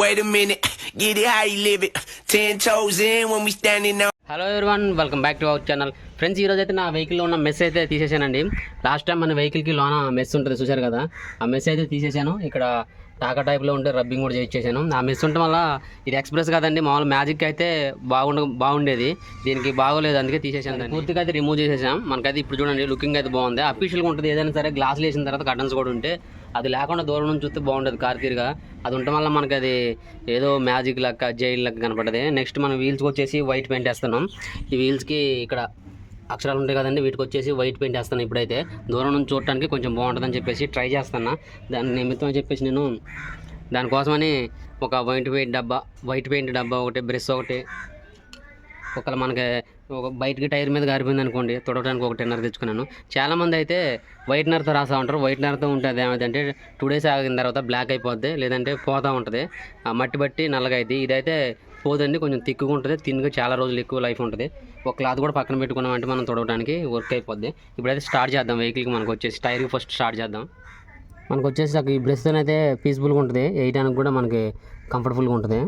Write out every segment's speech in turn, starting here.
Wait a minute, get it how you live it. Ten toes in when we standing on. Hello everyone welcome back to our channel friends ఈరోజు అయితే నా వెహికల్లో ఉన్న mess అయితే తీసేసానండి. Last time మన వెహికల్కి లోన మెస్ ఉంటుంది చూసారు కదా? ఆ మెస్ అయితే తీసేసాను. ఇక్కడ టాకా టైప్లో ఉంటే రబ్బింగ్ కూడా చేయించేసాను. ఆ మెస్ ఉండటం వల్ల ఇది ఎక్స్ప్రెస్ కాదండి మామూలు మ్యాజిక్ అయితే బాగుండ బాగుండేది. దీనికి బాగోలేదు అందుకే తీసేసాను పూర్తిగా అయితే రిమూవ్ చేసేసాం. మనకైతే ఇప్పుడు చూడండి లుకింగ్ అయితే బాగుంది. అఫీషియల్గా ఉంటుంది ఏదైనా సరే గ్లాసులు వేసిన తర్వాత కటన్స్ కూడా ఉంటే అది లేకుండా దూరం నుంచి చూస్తే బాగుంటుంది కార్ తీరుగా అది ఉండటం వల్ల మనకి అది ఏదో మ్యాజిక్ లెక్క జైల్ లెక్క కనపడది. నెక్స్ట్ మనం వీల్స్కి వచ్చేసి వైట్ పెయింట్ వేస్తున్నాం. ఈ వీల్స్కి ఇక్కడ అక్షరాలు ఉంటాయి కదండి వీటికి వచ్చేసి వైట్ పెయింట్ వేస్తాను ఇప్పుడైతే. దూరం నుంచి చూడటానికి కొంచెం బాగుంటుందని చెప్పేసి ట్రై చేస్తాను దాని నిమిత్తం అని చెప్పేసి నేను దానికోసమని ఒక వైట్ పెయింట్ డబ్బా వైట్ పెయింట్ డబ్బా ఒకటి బ్రష్ ఒకటి. ఒకవేళ మనకి ఒక బయటికి టైర్ మీద గారిపోయింది అనుకోండి తుడవడానికి ఒక టెన్నర్ తెచ్చుకున్నాను. చాలామంది అయితే వైట్నర్తో రాస్తూ ఉంటారు. వైట్నర్తో ఉంటుంది ఏమైందంటే టూ డేస్ ఆగిన తర్వాత బ్లాక్ అయిపోద్ది లేదంటే పోతూ ఉంటుంది. ఆ మట్టి బట్టి నల్లగా అయితే ఇదైతే పోదండి కొంచెం తిక్కుగా ఉంటుంది. తిన్నుగా చాలా రోజులు ఎక్కువ లైఫ్ ఉంటుంది. ఒక క్లాత్ కూడా పక్కన పెట్టుకున్నామంటే మనం తొడవడానికి వర్క్ అయిపోద్ది. ఇప్పుడైతే స్టార్ట్ చేద్దాం వెహికల్కి మనకు వచ్చేసి. టైర్కి ఫస్ట్ స్టార్ట్ చేద్దాం. మనకు వచ్చేసి ఈ బ్రష్తో అయితే పీస్ఫుల్గా ఉంటుంది. వేయడానికి కూడా మనకి కంఫర్టబుల్గా ఉంటుంది.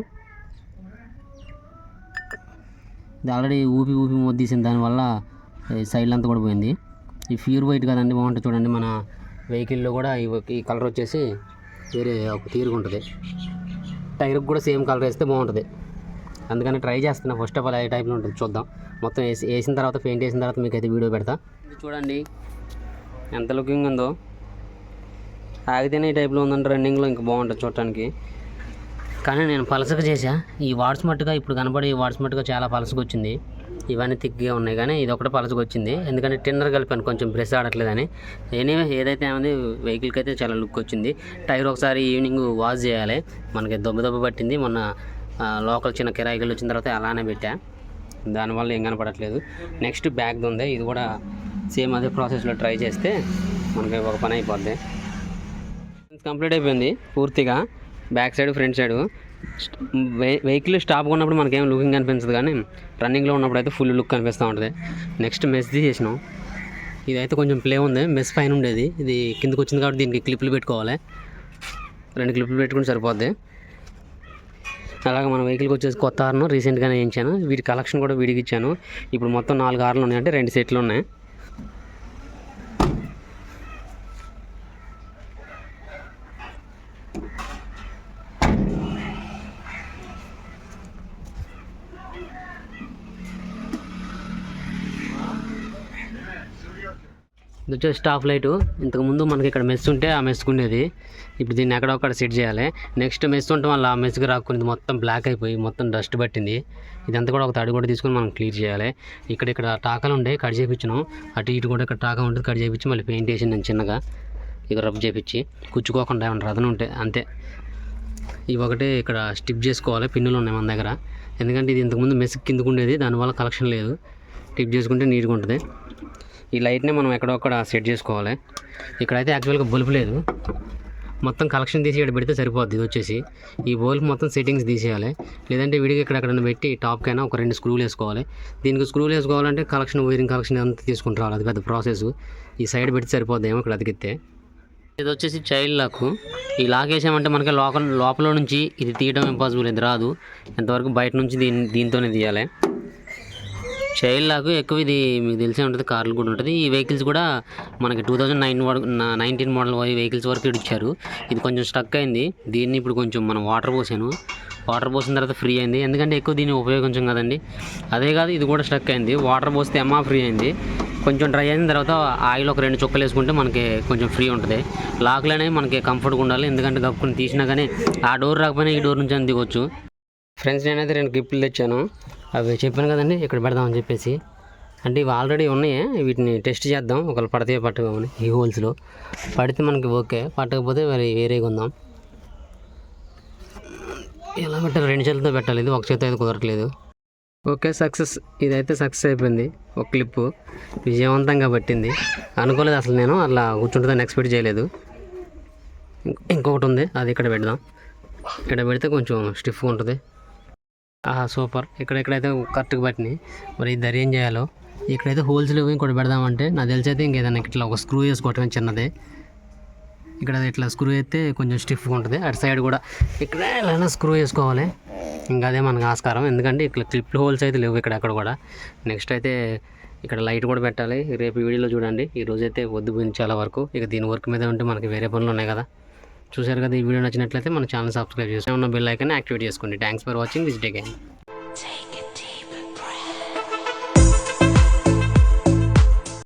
ఇది ఆల్రెడీ ఊపి ఊపి మొద్దీసిన దానివల్ల ఈ సైడ్లు అంతా కూడా పోయింది. ఈ ప్యూర్ వైట్ కదండి బాగుంటుంది చూడండి. మన వెహికల్లో కూడా ఈ ఈ కలర్ వచ్చేసి వేరే ఒక తీరుగా ఉంటుంది. టైర్కి కూడా సేమ్ కలర్ వేస్తే బాగుంటుంది. అందుకని ట్రై చేస్తున్నా. ఫస్ట్ ఆఫ్ ఆల్ ఏ టైప్లో ఉంటుంది. చూద్దాం. మొత్తం వేసి వేసిన తర్వాత పెయింట్ వేసిన తర్వాత మీకు అయితే వీడియో పెడతా. చూడండి. ఎంత లుకింగ్ ఉందో. ఆగితేనే ఈ టైప్లో ఉందంటే రన్నింగ్లో ఇంకా బాగుంటుంది చూడటానికి. కానీ నేను పలసగా చేశా. ఈ వాడ్స్ మట్టుగా ఇప్పుడు కనబడే ఈ వాడ్స్ మట్టుగా చాలా పలసగా వచ్చింది ఇవన్నీ తిగ్గా ఉన్నాయి కానీ ఇది ఒకటి పలసగా వచ్చింది ఎందుకంటే టిన్నర్ కలిపాను కొంచెం బ్రెస్ ఆడట్లేదని. ఎనీవే ఏదైతే ఏమైంది వెహికల్కి అయితే చాలా లుక్ వచ్చింది టైర్ ఒకసారి ఈవినింగ్ వాష్ చేయాలి. మనకి దెబ్బ దెబ్బ పట్టింది. మొన్న లోకల్ చిన్న కిరాయికలు వచ్చిన తర్వాత అలానే పెట్టా. దానివల్ల ఏం కనపడట్లేదు. నెక్స్ట్ బ్యాగ్ ఉంది. ఇది కూడా సేమ్ అదే ప్రాసెస్లో ట్రై చేస్తే మనకి ఒక పని అయిపోద్ది. కంప్లీట్ అయిపోయింది పూర్తిగా. Back side front side. Vehicle stop ఉన్నప్పుడు మనకేం లుకింగ్ కనిపించదు కానీ రన్నింగ్లో ఉన్నప్పుడు అయితే ఫుల్ లుక్ కనిపిస్తూ ఉంటుంది. నెక్స్ట్ మెస్ తీసేసినాం. ఇదైతే కొంచెం ప్లే ఉంది. మెస్ పైన ఉండేది. ఇది కిందకు వచ్చింది కాబట్టి దీనికి క్లిప్లు పెట్టుకోవాలి. రెండు క్లిప్లు పెట్టుకుని సరిపోద్ది. అలాగే మన వెహికల్కి వచ్చేసి కొత్త హార్ను రీసెంట్గానే వేయించాను. వీటి కలెక్షన్ కూడా వీడికి ఇచ్చాను. ఇప్పుడు మొత్తం నాలుగు హార్లు ఉన్నాయి. అంటే రెండు సెట్లు ఉన్నాయి. ఇది వచ్చేసి స్టాప్ లైటు. ఇంతకుముందు మనకి ఇక్కడ మెస్ ఉంటే ఆ మెస్కి ఉండేది. ఇప్పుడు దీన్ని ఎక్కడొక్కడ సెట్ చేయాలి. నెక్స్ట్ మెస్ ఉంటే మళ్ళీ ఆ మెస్కి రాకుండా మొత్తం బ్లాక్ అయిపోయి మొత్తం డస్ట్ పట్టింది. ఇదంతా కూడా ఒక తడి కూడా తీసుకొని మనం క్లియర్ చేయాలి. ఇక్కడ ఇక్కడ టాకాలు ఉండే కట్ చేయించినాం అటు ఇటు కూడా ఇక్కడ టాకా ఉంటుంది. కట్ చేయించి మళ్ళీ పెయింట్ వేసి నేను చిన్నగా ఇక రబ్ చేయించి కుచ్చుకోకుండా ఏమైనా రథన ఉంటే అంతే. ఇవి ఒకటి ఇక్కడ స్టిప్ చేసుకోవాలి. పిన్నులు ఉన్నాయి మన దగ్గర. ఎందుకంటే ఇది ఇంతకుముందు మెస్ కిందకు ఉండేది. దానివల్ల కలెక్షన్ లేదు. టిప్ చేసుకుంటే నీట్గా ఉంటుంది. ఈ లైట్ని మనం ఎక్కడొక్కడ సెట్ చేసుకోవాలి. ఇక్కడైతే యాక్చువల్గా బల్బు లేదు. మొత్తం కలెక్షన్ తీసి ఇక్కడ పెడితే సరిపోద్ది. ఇది వచ్చేసి ఈ బల్బ్ మొత్తం సెట్టింగ్స్ తీసేయాలి. లేదంటే విడిగా ఎక్కడెక్కడ పెట్టి టాప్కైనా ఒక రెండు స్క్రూలు వేసుకోవాలి. దీనికి స్క్రూలు వేసుకోవాలంటే కలెక్షన్ వైరింగ్ కలెక్షన్ అంతా తీసుకుంటూ రావాలి. అది పెద్ద ప్రాసెస్ ఈ సైడ్ పెడితే సరిపోద్ది ఏమో ఇక్కడ అతికితే ఇది వచ్చేసి చైల్డ్ లాక్ ఈ లాక్ వేసామంటే మనకి లోపల లోపల నుంచి ఇది తీయడం ఇంపాసిబుల్ ఇది రాదు. ఎంతవరకు బయట నుంచి దీని దీంతోనే తీయాలి. చైల్డ్ లాక్ ఎక్కువ ఇది మీకు తెలిసే ఉంటుంది కార్లు కూడా ఉంటుంది. ఈ వెహికల్స్ కూడా మనకి two thousand nine nineteen model vehicles వరకు ఇచ్చారు ఇది కొంచెం స్టక్ అయింది. దీన్ని ఇప్పుడు కొంచెం మనం వాటర్ పోసాను. వాటర్ పోసిన తర్వాత ఫ్రీ అయింది. ఎందుకంటే ఎక్కువ దీన్ని ఉపయోగించం కదండి. అదే కాదు ఇది కూడా స్టక్ అయింది. వాటర్ పోస్తే ఎమ్మా ఫ్రీ అయింది. కొంచెం డ్రై అయిన తర్వాత ఆయిల్ ఒక రెండు చుక్కలు వేసుకుంటే మనకి కొంచెం ఫ్రీ ఉంటుంది. లాక్లు అనేవి మనకి కంఫర్ట్గా ఉండాలి. ఎందుకంటే కప్పుకుని తీసినా కానీ ఆ డోర్ రాకపోయినా ఈ డోర్ నుంచి అని దిగొచ్చు. ఫ్రెండ్స్ నేనైతే రెండు గిఫ్ట్లు తెచ్చాను. అవి చెప్పాను కదండి ఇక్కడ పెడదామని చెప్పేసి. అంటే ఇవి ఆల్రెడీ ఉన్నాయి వీటిని టెస్ట్ చేద్దాం ఒకవేళ పడితే పట్టుకోమని ఈ హోల్స్లో. పడితే మనకి ఓకే పట్టకపోతే మరి వేరే కొందాం. ఎలా పెట్టాలి? రెండు చేతులతో పెట్టాలి ఇది ఒక చేతి అయితే కుదరట్లేదు. Okay success. ఇదైతే సక్సెస్ అయిపోయింది ఒక క్లిప్పు విజయవంతంగా పట్టింది. అనుకోలేదు అసలు నేను అలా కూర్చుంటుందని ఎక్స్పెక్ట్ చేయలేదు. ఇంకొకటి ఉంది అది ఇక్కడ పెడదాం. ఇక్కడ పెడితే కొంచెం స్టిఫ్గా ఉంటుంది. సూపర్. ఇక్కడ ఇక్కడైతే కరెక్ట్గా పట్టినాయి. మరి ఈ ధర ఏం చేయాలో? ఇక్కడైతే హోల్స్ లేవు ఇంకోటి పెడదామంటే నాకు తెలిసి అయితే ఇంకేదైనా ఇట్లా ఒక స్క్రూ వేసుకోవటం చిన్నదే. ఇక్కడ ఇట్లా స్క్రూ అయితే కొంచెం స్టిఫ్గా ఉంటుంది. అటు సైడ్ కూడా ఇక్కడ ఎలా స్క్రూ వేసుకోవాలి. ఇంకా అదే మనకు ఆస్కారం. ఎందుకంటే ఇక్కడ క్లిప్ హోల్స్ అయితే లేవు ఇక్కడ అక్కడ కూడా. నెక్స్ట్ అయితే ఇక్కడ లైట్ కూడా పెట్టాలి. రేపు వీడియోలో చూడండి. ఈ రోజైతే అయితే వద్దు చాలా వరకు. ఇక దీని వర్క్ మీద ఉంటే మనకి వేరే పనులు ఉన్నాయి కదా. చూశారు కదా ఈ వీడియో నచ్చినట్లయితే మన ఛానల్ సబ్స్క్రైబ్ చేసి ఉన్న బెల్ ఐకాన్ యాక్టివేట్ చేసుకోండి. Thanks for watching visit again